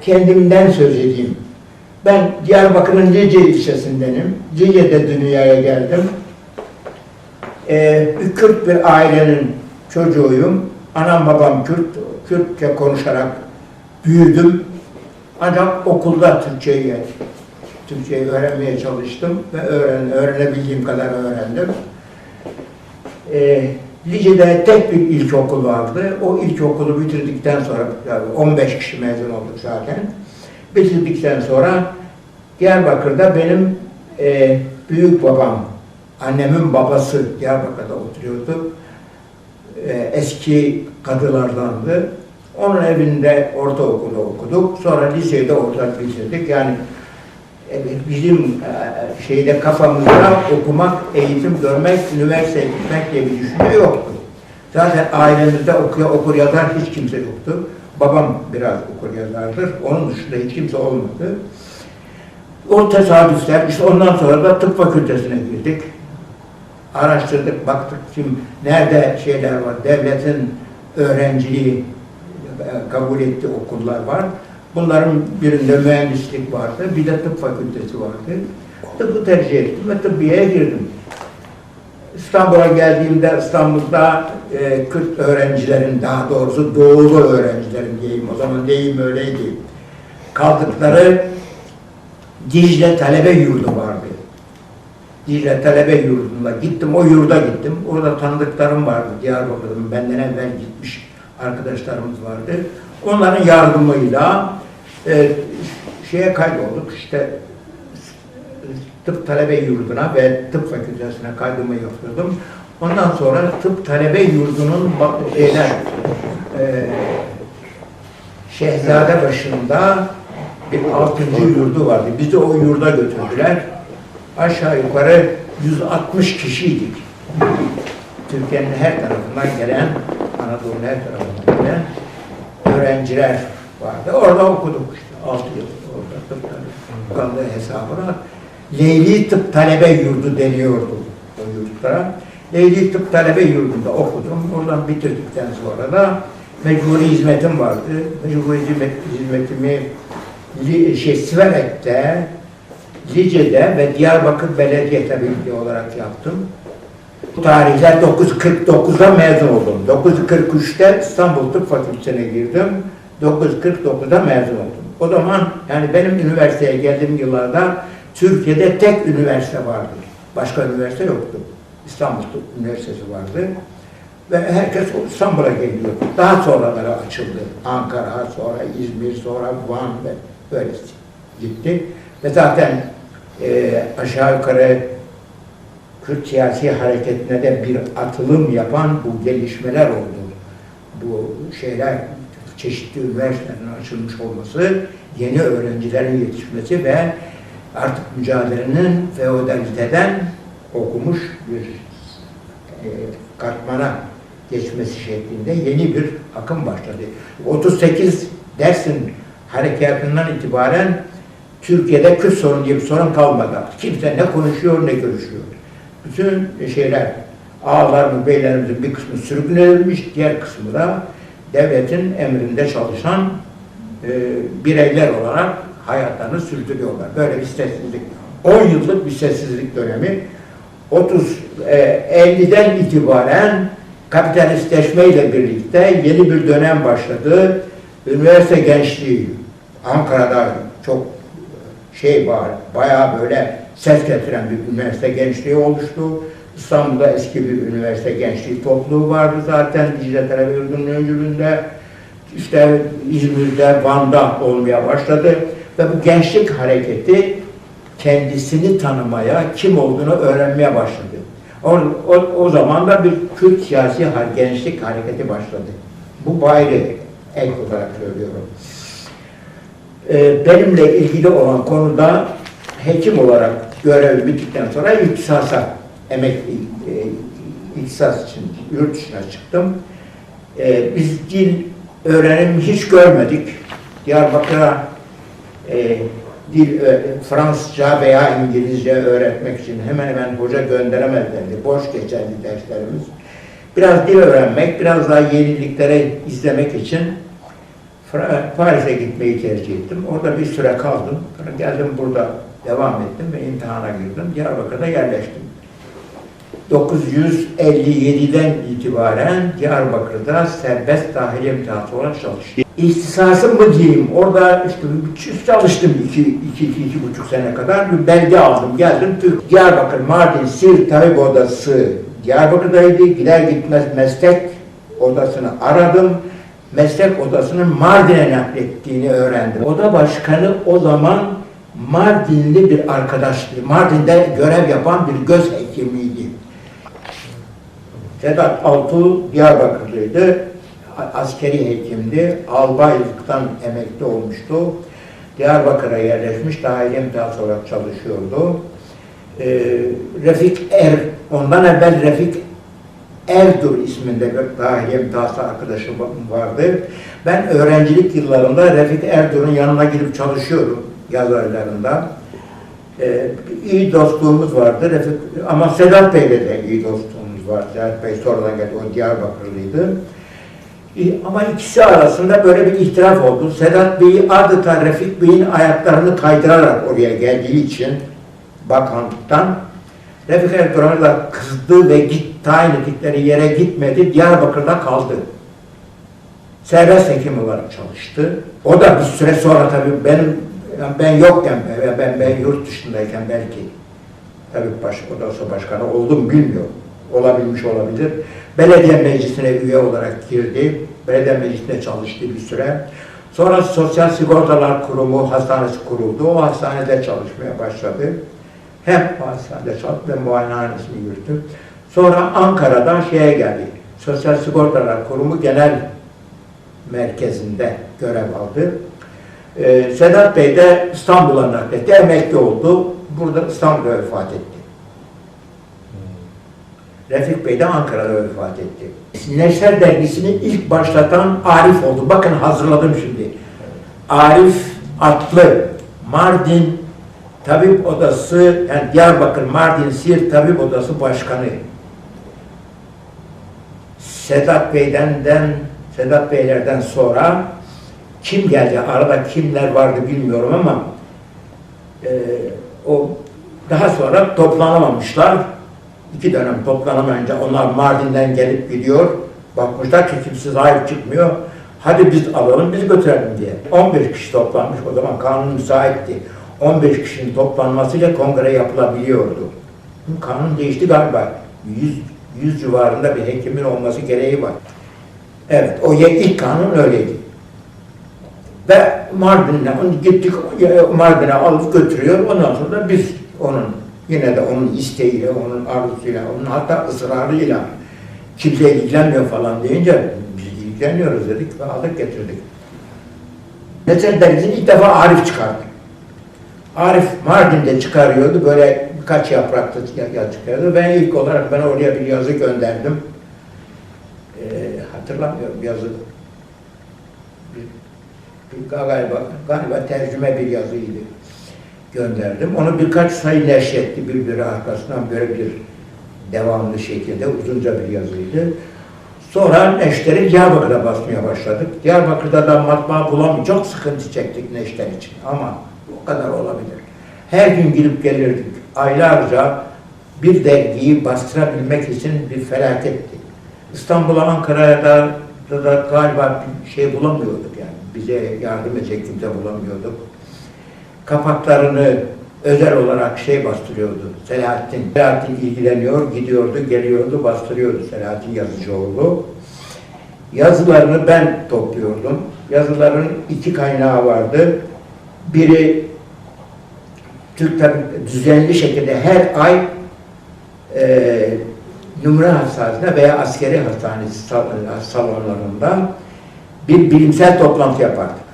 Kendimden söz edeyim. Ben Diyarbakır'ın Lice ilçesindenim. Lice'de dünyaya geldim. Ee, Kürt bir ailenin çocuğuyum. Anam babam Kürt. Kürtçe konuşarak büyüdüm. Ancak okulda Türkçeyi Türkçeyi öğrenmeye çalıştım ve öğren, öğrenebildiğim kadar öğrendim. Ee, Lice'de tek bir ilkokul vardı. O ilkokulu bitirdikten sonra, yani 15 kişi mezun olduk zaten. Bitirdikten sonra Diyarbakır'da benim e, büyük babam, annemin babası Diyarbakır'da oturuyordu. E, eski kadılardandı. Onun evinde ortaokulda okuduk. Sonra liseyi de orada bitirdik. Yani bizim e, şeyde kafamızda okumak, eğitim görmek, üniversiteye gitmek diye bir düşünce yoktu. Zaten ailemizde okuyor, okur yazar hiç kimse yoktu. Babam biraz okur yazardır. Onun dışında hiç kimse olmadı. O tesadüfler, işte ondan sonra da tıp fakültesine girdik. Araştırdık, baktık şimdi nerede şeyler var, devletin öğrenciliği e, kabul ettiği okullar var. Bunların birinde mühendislik vardı, bir de tıp fakültesi vardı. Tıbbı tercih ettim ve tıbbiyeye girdim. İstanbul'a geldiğimde İstanbul'da e, Kürt öğrencilerin, daha doğrusu doğulu öğrencilerin diyeyim, o zaman deyim öyleydi. Kaldıkları Dicle Talebe Yurdu vardı. Dicle Talebe Yurdu'nda gittim, o yurda gittim. Orada tanıdıklarım vardı, Diyarbakır'ın benden evvel gitmiş arkadaşlarımız vardı. Onların yardımıyla e, şeye kaydolduk işte tıp talebe yurduna ve tıp fakültesine kaydımı yaptırdım. Ondan sonra tıp talebe yurdunun şeyler e, Şehzade başında bir altıncı yurdu vardı. Bizi o yurda götürdüler. Aşağı yukarı 160 kişiydik. Türkiye'nin her tarafından gelen, Anadolu'nun her tarafından gelen öğrenciler vardı. Orada okuduk işte. Altı yıl orada tıp talebe kaldığı hesabına. Leyli Tıp Talebe Yurdu deniyordu o yurtlara. Leyli Tıp Talebe Yurdu'nda okudum. Oradan bitirdikten sonra da mecburi hizmetim vardı. Mecburi hizmet, hizmetimi şey, Siverek'te, Lice'de ve Diyarbakır Belediye Tabipli olarak yaptım. Bu tarihler 949'da mezun oldum. 943'te İstanbul Tıp Fakültesine girdim. 949'da mezun oldum. O zaman yani benim üniversiteye geldiğim yıllarda Türkiye'de tek üniversite vardı. Başka üniversite yoktu. İstanbul Tıp Üniversitesi vardı. Ve herkes İstanbul'a geliyor. Daha sonraları açıldı. Ankara, sonra İzmir, sonra Van ve böyle gitti. Ve zaten e, aşağı yukarı Kürt siyasi hareketine de bir atılım yapan bu gelişmeler oldu. Bu şeyler çeşitli üniversitelerin açılmış olması, yeni öğrencilerin yetişmesi ve artık mücadelenin feodaliteden okumuş bir e, katmana geçmesi şeklinde yeni bir akım başladı. 38 Dersin harekatından itibaren Türkiye'de Kürt sorun diye bir sorun kalmadı. Kimse ne konuşuyor ne görüşüyor. Bütün şeyler, ağalarımız, beylerimizin bir kısmı sürgün edilmiş, diğer kısmı da devletin emrinde çalışan e, bireyler olarak hayatlarını sürdürüyorlar. Böyle bir sessizlik. 10 yıllık bir sessizlik dönemi. 30 e, 50'den itibaren kapitalistleşmeyle birlikte yeni bir dönem başladı. Üniversite gençliği Ankara'da çok şey var, bayağı böyle ses getiren bir üniversite gençliği oluştu. İstanbul'da eski bir üniversite gençliği topluluğu vardı zaten Dicle Talebe Yurdu'nun öncülüğünde. İşte İzmir'de, Van'da olmaya başladı. Ve bu gençlik hareketi kendisini tanımaya, kim olduğunu öğrenmeye başladı. O, o, o zaman da bir Kürt siyasi gençlik hareketi başladı. Bu bayri ek olarak söylüyorum. Ee, benimle ilgili olan konuda hekim olarak görev bittikten sonra ihtisasa emekli e, ihtisas için yurt dışına çıktım. Ee, biz dil öğrenim hiç görmedik. Diyarbakır'a e, dil ö- Fransızca veya İngilizce öğretmek için hemen hemen hoca gönderemezlerdi. Boş geçerdi derslerimiz. Biraz dil öğrenmek, biraz daha yeniliklere izlemek için Paris'e gitmeyi tercih ettim. Orada bir süre kaldım. Sonra geldim burada devam ettim ve imtihana girdim. Diyarbakır'da yerleştim. 957'den itibaren Diyarbakır'da serbest dahiliye imtihanı olarak çalıştım. İhtisasım mı diyeyim, orada işte çalıştım iki, iki, iki, iki buçuk sene kadar. Bir belge aldım, geldim. Türk, Diyarbakır, Mardin, Siirt Tabip Odası Diyarbakır'daydı. Gider gitmez meslek odasını aradım. Meslek odasının Mardin'e naklettiğini öğrendim. Oda başkanı o zaman Mardinli bir arkadaştı. Mardin'de görev yapan bir göz hekimiydi. Sedat Altuğ Diyarbakırlıydı. Askeri hekimdi. Albaylıktan emekli olmuştu. Diyarbakır'a yerleşmiş. Dahiliye imtihası olarak çalışıyordu. Ee, Refik Er, ondan evvel Refik Erdur isminde bir dahiliye imtihası arkadaşım vardı. Ben öğrencilik yıllarında Refik Erdur'un yanına gidip çalışıyorum yaz aylarında. Ee, iyi dostluğumuz vardı. Refik, ama Sedat Bey'le de iyi dostluğumuz var. Sedat Bey sonradan geldi, o Diyarbakırlıydı. Ama ikisi arasında böyle bir ihtilaf oldu. Sedat Bey'i adeta Refik Bey'in ayaklarını kaydırarak oraya geldiği için bakanlıktan Refik Erdoğan da kızdı ve git, tayin ettikleri yere gitmedi. Diyarbakır'da kaldı. Serbest hekim olarak çalıştı. O da bir süre sonra tabii benim yani ben yokken, ben, ben, ben yurt dışındayken belki tabii baş, odası başkanı oldum bilmiyorum. Olabilmiş olabilir. Belediye meclisine üye olarak girdi. Belediye meclisinde çalıştı bir süre. Sonra Sosyal Sigortalar Kurumu hastanesi kuruldu. O hastanede çalışmaya başladı. Hem hastanede çalıştı ve muayenehanesini yürüttü. Sonra Ankara'dan şeye geldi. Sosyal Sigortalar Kurumu Genel Merkezinde görev aldı. Ee, Sedat Bey de İstanbul'a nakletti, emekli oldu. Burada İstanbul'da vefat etti. Refik Bey de Ankara'da vefat etti. Neşter dergisini ilk başlatan Arif oldu. Bakın hazırladım şimdi. Arif Atlı, Mardin Tabip Odası, yani Diyarbakır Mardin Siirt Tabip Odası Başkanı. Sedat Bey'den Sedat Beylerden sonra kim geldi? Arada kimler vardı bilmiyorum ama e, o daha sonra toplanamamışlar. İki dönem toplanamayınca onlar Mardin'den gelip gidiyor. Bakmışlar ki kimse sahip çıkmıyor. Hadi biz alalım, biz götürelim diye. 11 kişi toplanmış. O zaman kanun müsaitti. 15 kişinin toplanmasıyla kongre yapılabiliyordu. Kanun değişti galiba. 100, 100 civarında bir hekimin olması gereği var. Evet, o ilk kanun öyleydi. Ve Mardin'e onu gittik Mardin'e alıp götürüyor. Ondan sonra biz onun yine de onun isteğiyle, onun arzusuyla, onun hatta ısrarıyla kimse ilgilenmiyor falan deyince biz ilgileniyoruz dedik ve aldık getirdik. Neser dergisini ilk defa Arif çıkardı. Arif Mardin'de çıkarıyordu. Böyle birkaç yaprakta ya- çıkarıyordu. Ben ilk olarak ben oraya bir yazı gönderdim. Ee, hatırlamıyorum yazı. Galiba, galiba tercüme bir yazıydı. Gönderdim. Onu birkaç sayı neşretti birbiri arkasından böyle bir devamlı şekilde uzunca bir yazıydı. Sonra neşteri Diyarbakır'da basmaya başladık. Diyarbakır'da da matbaa bulamayacak sıkıntı çektik neşter için ama o kadar olabilir. Her gün gidip gelirdik. Aylarca bir dergiyi bastırabilmek için bir felaketti. İstanbul'a, Ankara'ya da, da, galiba bir şey bulamıyorduk. Bize yardım edecek kimse bulamıyorduk. Kapaklarını özel olarak şey bastırıyordu. Selahattin. Selahattin ilgileniyor, gidiyordu, geliyordu, bastırıyordu Selahattin Yazıcıoğlu. Yazılarını ben topluyordum. Yazıların iki kaynağı vardı. Biri Türk düzenli şekilde her ay e, numara hastanesinde veya askeri hastanesi sal- salonlarında bir bilimsel toplantı yapardık.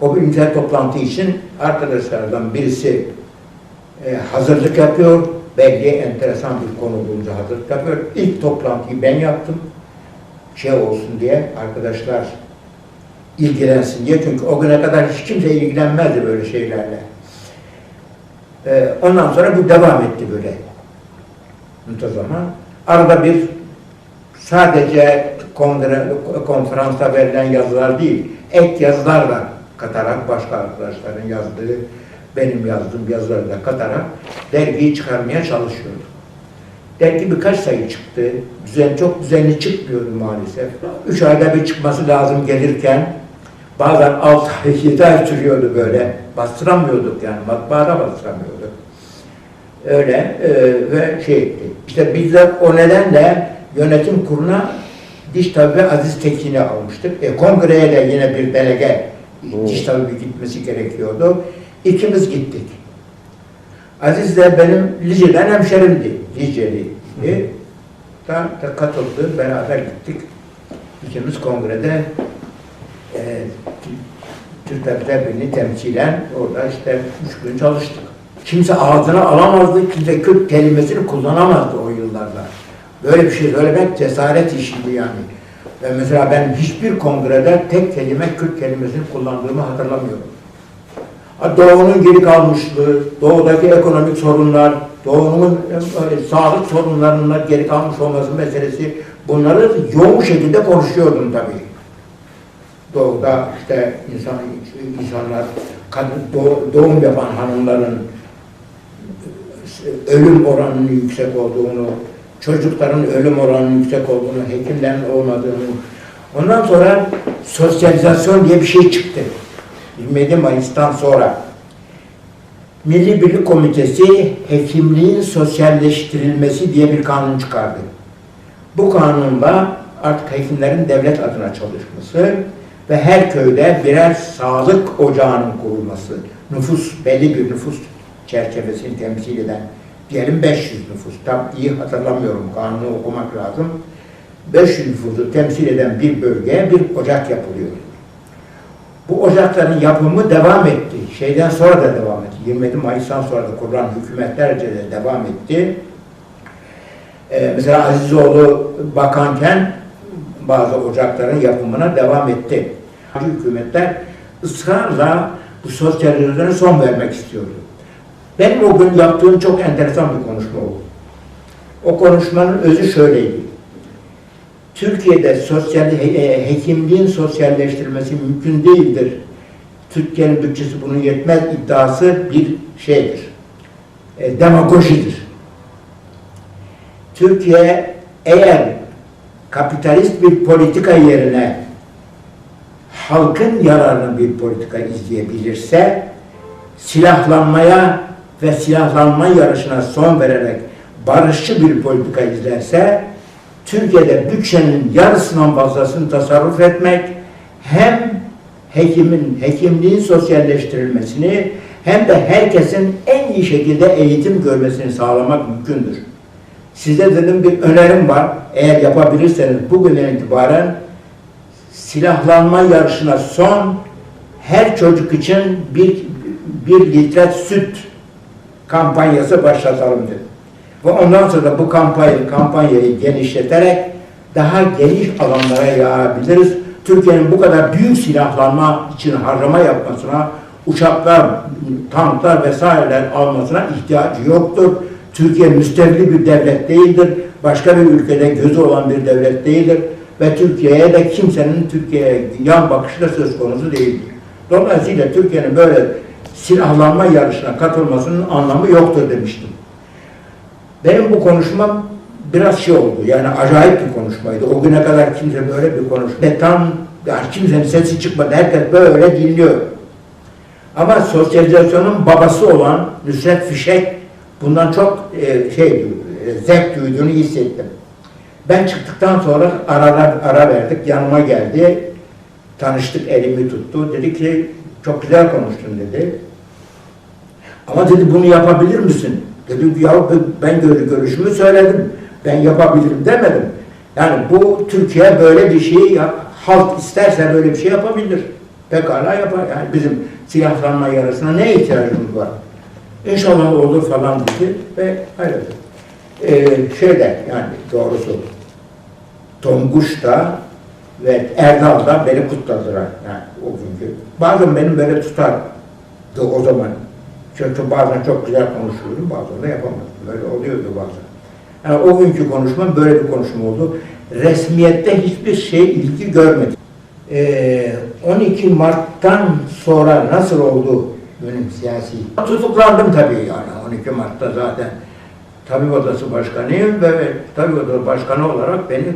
O bilimsel toplantı için arkadaşlardan birisi e, hazırlık yapıyor, belli enteresan bir konu bulunca hazırlık yapıyor. İlk toplantıyı ben yaptım, şey olsun diye, arkadaşlar ilgilensin diye. Çünkü o güne kadar hiç kimse ilgilenmezdi böyle şeylerle. E, ondan sonra bu devam etti böyle. Muntazama. Arada bir sadece kongre, konferansta verilen yazılar değil, ek yazılar da katarak, başka arkadaşların yazdığı, benim yazdığım yazıları da katarak dergiyi çıkarmaya çalışıyordum. Dergi birkaç sayı çıktı. Düzen, çok düzenli çıkmıyordu maalesef. Üç ayda bir çıkması lazım gelirken bazen altı ay, yedi ay sürüyordu böyle. Bastıramıyorduk yani, matbaada bastıramıyorduk. Öyle e, ve şey etti. İşte biz de o nedenle yönetim kuruluna diş tabibi Aziz Tekin'i almıştık. E, kongreye de yine bir delege Oo. diş tabibi gitmesi gerekiyordu. İkimiz gittik. Aziz de benim Lice'den hemşerimdi. Liceli. Da, da katıldı, beraber gittik. İkimiz kongrede e, Türk Tabipler Birliği temsilen orada işte üç gün çalıştık. Kimse ağzına alamazdı, kimse Kürt kelimesini kullanamazdı o yıllarda. Böyle bir şey söylemek cesaret işiydi yani. Ve mesela ben hiçbir kongrede tek kelime Kürt kelimesini kullandığımı hatırlamıyorum. Ha, Doğu'nun geri kalmışlığı, Doğu'daki ekonomik sorunlar, Doğu'nun e, e, sağlık sorunlarının geri kalmış olması meselesi bunları yoğun şekilde konuşuyordum tabii. Doğu'da işte insan, insanlar, kadın, doğ- doğum yapan hanımların e, ölüm oranının yüksek olduğunu, çocukların ölüm oranının yüksek olduğunu, hekimlerin olmadığını. Ondan sonra sosyalizasyon diye bir şey çıktı. 27 Mayıs'tan sonra. Milli Birlik Komitesi hekimliğin sosyalleştirilmesi diye bir kanun çıkardı. Bu kanunla artık hekimlerin devlet adına çalışması ve her köyde birer sağlık ocağının kurulması, nüfus, belli bir nüfus çerçevesini temsil eden, diyelim 500 nüfus, tam iyi hatırlamıyorum, kanunu okumak lazım. 500 nüfusu temsil eden bir bölgeye bir ocak yapılıyor. Bu ocakların yapımı devam etti. Şeyden sonra da devam etti. 27 Mayıs'tan sonra da kurulan hükümetlerce de devam etti. Ee, mesela Azizoğlu bakanken bazı ocakların yapımına devam etti. Hükümetler ısrarla bu sosyalizasyona son vermek istiyordu. Benim o gün yaptığım çok enteresan bir konuşma oldu. O konuşmanın özü şöyleydi. Türkiye'de sosyal he- hekimliğin sosyalleştirilmesi mümkün değildir. Türkiye'nin bütçesi bunu yetmez iddiası bir şeydir. E, demagojidir. Türkiye eğer kapitalist bir politika yerine halkın yararına bir politika izleyebilirse silahlanmaya ve silahlanma yarışına son vererek barışçı bir politika izlerse Türkiye'de bütçenin yarısından fazlasını tasarruf etmek hem hekimin, hekimliğin sosyalleştirilmesini hem de herkesin en iyi şekilde eğitim görmesini sağlamak mümkündür. Size dedim bir önerim var. Eğer yapabilirseniz bugünden itibaren silahlanma yarışına son her çocuk için bir, bir litre süt kampanyası başlatalım dedim. Ve ondan sonra bu kampanyayı, kampanyayı genişleterek daha geniş alanlara yayabiliriz. Türkiye'nin bu kadar büyük silahlanma için harcama yapmasına, uçaklar, tanklar vesaireler almasına ihtiyacı yoktur. Türkiye müstevli bir devlet değildir. Başka bir ülkede gözü olan bir devlet değildir. Ve Türkiye'ye de kimsenin Türkiye'ye yan bakışı da söz konusu değildir. Dolayısıyla Türkiye'nin böyle silahlanma yarışına katılmasının anlamı yoktur demiştim. Benim bu konuşmam biraz şey oldu. Yani acayip bir konuşmaydı. O güne kadar kimse böyle bir konuşma. Ve tam yani kimsenin sesi çıkmadı. Herkes böyle dinliyor. Ama sosyalizasyonun babası olan Nusret Fişek bundan çok e, şey e, zevk duyduğunu hissettim. Ben çıktıktan sonra aralar ara verdik. Yanıma geldi. Tanıştık, elimi tuttu. Dedi ki çok güzel konuştun dedi. Ama dedi bunu yapabilir misin? Dedim ki ya ben gör- görüşümü söyledim. Ben yapabilirim demedim. Yani bu Türkiye böyle bir şey yap, halk isterse böyle bir şey yapabilir. Pekala yapar. Yani bizim silahlanma yarısına ne ihtiyacımız var? İnşallah olur falan dedi ve öyle. Ee, şeyde yani doğrusu Tonguç da ve Erdal da beni kutladılar yani o günkü. Bazen benim böyle tutardı o zaman. Çünkü bazen çok güzel konuşuyordum, bazen de yapamadım. Böyle oluyordu bazen. Yani o günkü konuşmam böyle bir konuşma oldu. resmiyette hiçbir şey ilgi görmedi. Ee, 12 Mart'tan sonra nasıl oldu benim siyasi? Tutuklandım tabii yani 12 Mart'ta zaten. Tabip Odası Başkanıyım ve Tabip Odası Başkanı olarak beni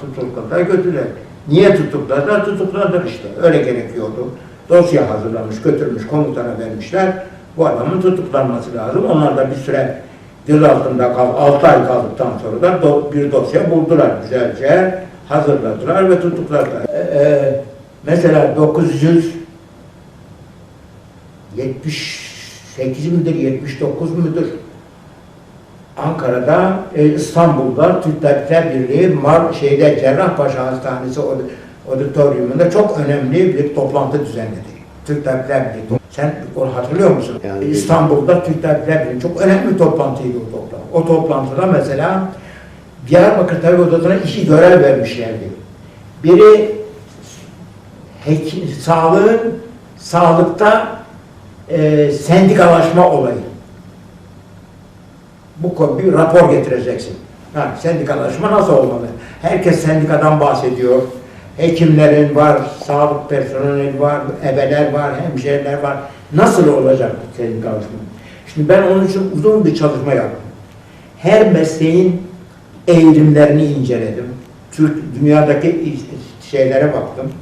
tutukladılar götürdüler. Niye tutukladılar? Tutukladılar işte. Öyle gerekiyordu. Dosya hazırlamış, götürmüş, komutana vermişler. Bu adamın tutuklanması lazım. Onlar da bir süre gözaltında kal, 6 ay kaldıktan sonra da do- bir dosya buldular güzelce. Hazırladılar ve tutukladılar. Ee, mesela 978 midir, 79 müdür? Ankara'da, e, İstanbul'da Türk Tabipler Birliği Mar şeyde Cerrahpaşa Hastanesi auditoriumunda çok önemli bir toplantı düzenledi. Türk Tabipler Birliği. Sen onu hatırlıyor musun? Yani- İstanbul'da Türk Tabipler Birliği çok önemli bir toplantıydı o toplantı. O toplantıda mesela Diyarbakır Tabip Odası'na iki görev vermişlerdi. Biri hekim, sağlığın, sağlıkta e, sendikalaşma olayı. Bu bir rapor getireceksin. Ha, sendikalaşma nasıl olmalı? Herkes sendikadan bahsediyor. Hekimlerin var, sağlık personeli var, ebeler var, hemşehriler var. Nasıl olacak bu sendikalaşma? Şimdi ben onun için uzun bir çalışma yaptım. Her mesleğin eğilimlerini inceledim. Türk dünyadaki şeylere baktım.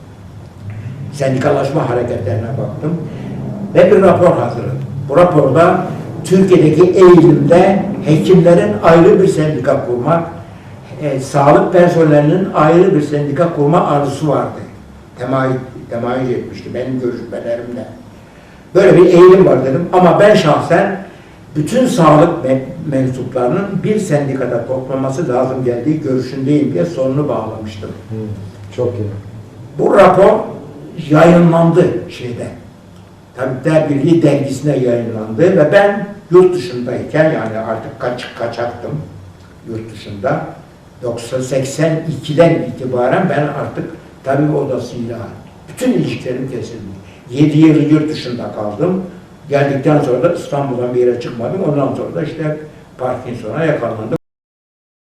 Sendikalaşma hareketlerine baktım. Ve bir rapor hazırladım. Bu raporda Türkiye'deki eğilimde hekimlerin ayrı bir sendika kurmak, e, sağlık personelinin ayrı bir sendika kurma arzusu vardı. Temayüz, temayüz etmişti benim görüşmelerimde. Böyle bir eğilim var dedim ama ben şahsen bütün sağlık me- mensuplarının bir sendikada toplaması lazım geldiği görüşündeyim diye sonunu bağlamıştım. Hı, Çok iyi. Bu rapor yayınlandı şeyde. Tabipler Birliği dergisine yayınlandı ve ben yurt dışındayken yani artık kaç kaçaktım yurt dışında. 1982'den itibaren ben artık tabip odasıyla bütün ilişkilerim kesildi. 7 yıl yurt dışında kaldım. Geldikten sonra da İstanbul'dan bir yere çıkmadım. Ondan sonra da işte Parkinson'a yakalandım.